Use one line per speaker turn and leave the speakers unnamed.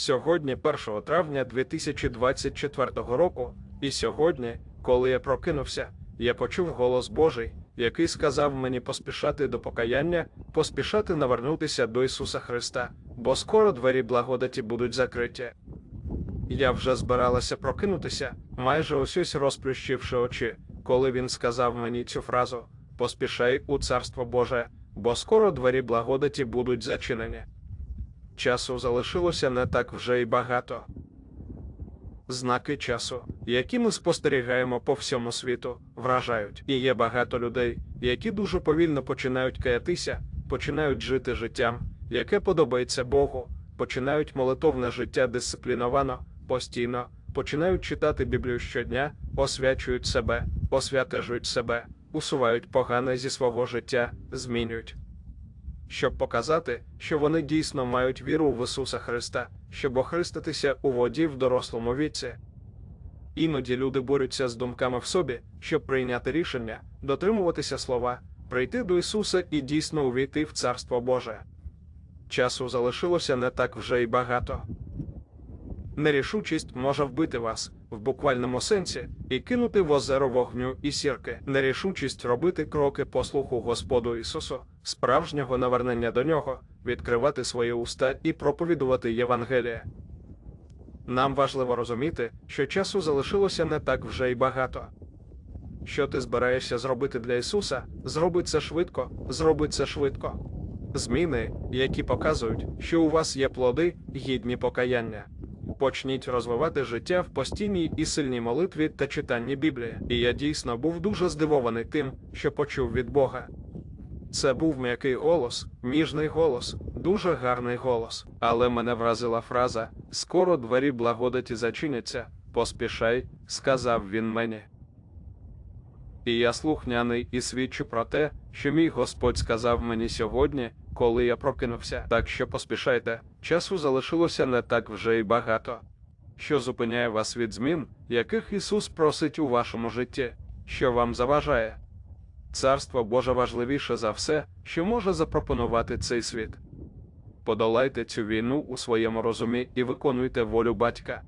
Сьогодні 1 травня 2024 року, і сьогодні, коли я прокинувся, я почув голос Божий, який сказав мені поспішати до покаяння, поспішати навернутися до Ісуса Христа, бо скоро двері благодаті будуть закриті. Я вже збиралася прокинутися, майже ось розплющивши очі, коли він сказав мені цю фразу: Поспішай у царство Боже, бо скоро двері благодаті будуть зачинені. Часу залишилося не так вже й багато. Знаки часу, які ми спостерігаємо по всьому світу, вражають, і є багато людей, які дуже повільно починають каятися, починають жити життям, яке подобається Богу, починають молитовне життя дисципліновано, постійно, починають читати Біблію щодня, освячують себе, освятежують себе, усувають погане зі свого життя, змінюють. Щоб показати, що вони дійсно мають віру в Ісуса Христа, щоб охреститися у воді в дорослому віці. Іноді люди борються з думками в собі, щоб прийняти рішення, дотримуватися слова, прийти до Ісуса і дійсно увійти в Царство Боже. Часу залишилося не так вже й багато. Нерішучість може вбити вас в буквальному сенсі і кинути в озеро вогню і сірки. Нерішучість робити кроки послуху Господу Ісусу, справжнього навернення до нього, відкривати свої уста і проповідувати Євангеліє. Нам важливо розуміти, що часу залишилося не так вже й багато. Що ти збираєшся зробити для Ісуса, зроби це швидко, зроби це швидко. Зміни, які показують, що у вас є плоди, гідні покаяння. Почніть розвивати життя в постійній і сильній молитві та читанні Біблії. І я дійсно був дуже здивований тим, що почув від Бога. Це був м'який голос, ніжний голос, дуже гарний голос. Але мене вразила фраза: скоро двері благодаті зачиняться, поспішай, сказав він мені. І я слухняний і свідчу про те, що мій Господь сказав мені сьогодні, коли я прокинувся. Так що поспішайте, часу залишилося не так вже й багато. Що зупиняє вас від змін, яких Ісус просить у вашому житті, що вам заважає? Царство Боже важливіше за все, що може запропонувати цей світ. Подолайте цю війну у своєму розумі і виконуйте волю батька.